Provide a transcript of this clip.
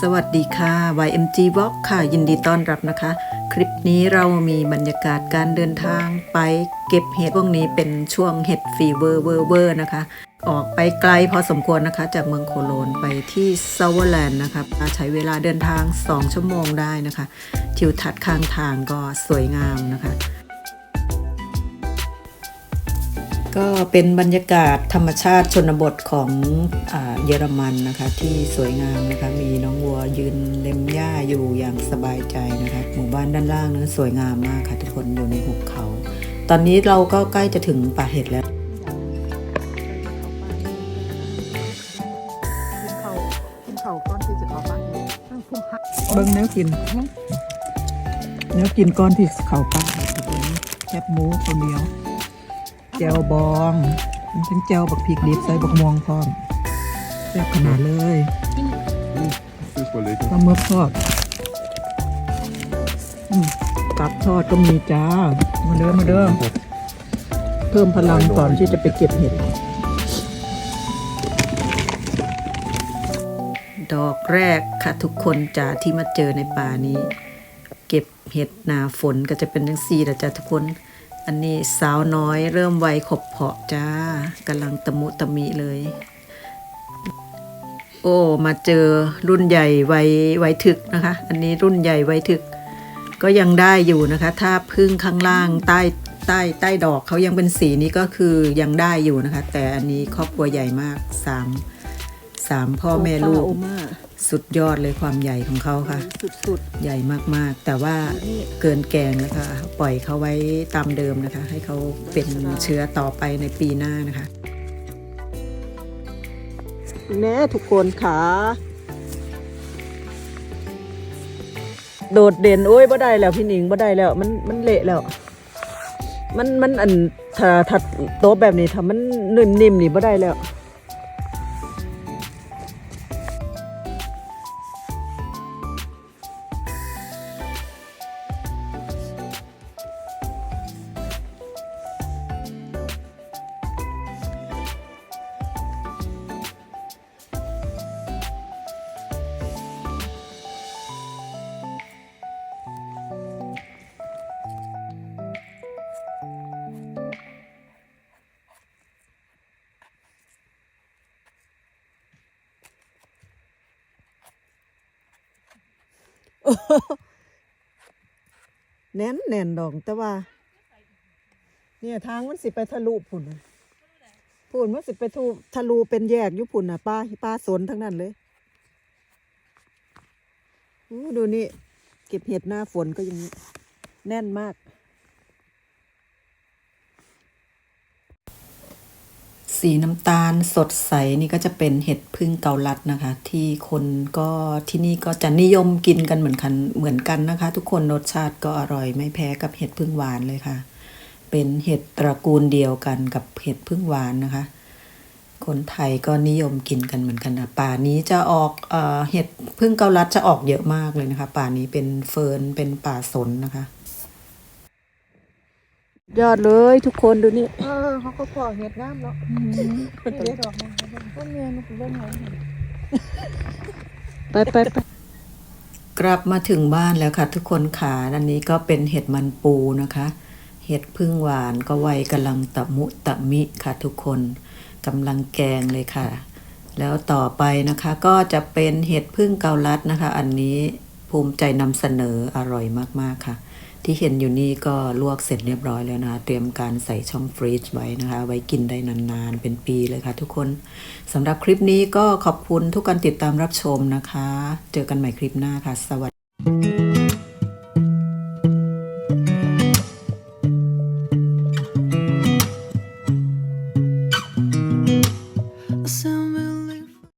สวัสดีค่ะ YMG Walk ค่ะ ยินดีต้อนรับนะคะ คลิปนี้เรามีบรรยากาศการเดินทางไปเก็บเห็ดพวกนี้เป็นช่วงเห็ดฟีเวอร์เวอร์เวอร์นะคะ ออกไปไกลพอสมควรนะคะ จากเมืองโคโลนไปที่เซาเวอร์แลนด์นะคะใช้เวลาเดินทาง 2 ชั่วโมงได้นะคะทิวทัศน์ข้างทางก็สวยงามนะคะ ก็เป็นบรรยากาศธรรมชาติชนบทของอเยอรมันนะคะที่สวยงามนะคะมีน้องวัวยืนเล็มหญ้าอยู่อย่างสบายใจนะคะหมู่บ้านด้านล่างนั้นสวยงามมากค่ะทุกคนอยู่ในหุบเขา ตอนนี้เราก็ใกล้จะถึงป่าเห็ดแล้วกินเขากินเขาก้อนที่จะเขาบ้านอยู่ตั้งพุ่งหักเบิ้งแนวกินแนวกินก้อนที่เขาปลาแคบหมูข้าวเหนียว แจวบองมันทั้งแจวบักพริกดิบใส่บักม่วงพร้อมแซ่บขนาดเลย Das war lecker. ปลาหมึกทอดอืมตับทอดก็มีจ้า มาเด้อมาเด้อเพิ่มพลังก่อนที่จะไปเก็บเห็ด ดอกแรกค่ะทุกคนจ้าที่มาเจอในป่านี้ เก็บเห็ดหนาฝนก็จะเป็นทั้งสี่ละจ้าทุกคน อันนี้สาวน้อยเริ่มวัยขบเพาะจ้ากำลังตะมุตะมิเลย โอ้ มาเจอรุ่นใหญ่วัยวัยถึกนะคะ อันนี้รุ่นใหญ่วัยถึก ก็ยังได้อยู่นะคะ ถ้าพึ่งข้างล่างใต้ใต้ใต้ดอกเขายังเป็นสีนี้ก็คือยังได้อยู่นะคะ แต่อันนี้ครอบครัวใหญ่มากสาม สามพ่อแม่ลูก โอมาสุดยอดเลยความใหญ่ของเขาค่ะ สุดใหญ่มากๆ แต่ว่าเกินแกงแล้วค่ะปล่อยเขาไว้ตามเดิมนะคะ ให้เขาเป็นเชื้อต่อไปในปีหน้านะคะๆแน่ทุกคนขาโดดเด่นโอ้ยบ่ได้แล้วพี่หนิงบ่ได้แล้ว มันมันเละแล้ว มันมันอันถ้าถ้าโต๊ะแบบนี้ถ้ามันนิ่มๆนี่บ่ได้แล้ว แน่นแน่นดอกแต่ว่า เนี่ยทางมันสิไปทะลุผุนผุนมันสิไปทะลุทะลุเป็นแยกอยู่ผุนอะป้าป้าสนทั้งนั้นเลยดูนี่ เก็บเห็ดหน้าฝนก็อย่างนี้ แน่นมาก สีน้ำตาลสดใสนี่ก็จะเป็นเห็ดพึ่งเกาลัดนะคะ ที่คนก็ที่นี่ก็จะนิยมกินกันเหมือนกันเหมือนกันนะคะ ทุกคนรสชาติก็อร่อยไม่แพ้กับเห็ดพึ่งหวานเลยค่ะ เป็นเห็ดตระกูลเดียวกันกับเห็ดพึ่งหวานนะคะ คนไทยก็นิยมกินกันเหมือนกันนะป่านี้จะออกเอ่อเห็ดพึ่งเกาลัดจะออกเยอะมากเลยนะคะ ป่านี้เป็นเฟิร์นเป็นป่าสนนะคะ ยอดเลยทุกคนดูนี่เออเขาก็พอเห็ดงามเนาะเป็นเห็ดออกมาต้นเมียมันเป็นเรื่องไงไปไปไปกลับมาถึงบ้านแล้วค่ะ ทุกคนขาอันนี้ก็เป็นเห็ดมันปูนะคะ เห็ดพึ่งหวานก็วัยกำลังตะมุตะมิค่ะทุกคนกำลังแกงเลยค่ะ แล้วต่อไปนะคะก็จะเป็นเห็ดพึ่งเกาลัดนะคะ อันนี้ภูมิใจนำเสนออร่อยมากๆค่ะ ที่เห็นอยู่นี่ก็ลวกเสร็จเรียบร้อยแล้วนะคะเตรียมการใส่ช่องฟรีซไว้นะคะ ไว้กินได้นานๆ เป็นปีเลยค่ะทุกคนสำหรับคลิปนี้ก็ขอบคุณทุกการติดตามรับชมนะคะ เจอกันใหม่คลิปหน้าค่ะ สวัสดี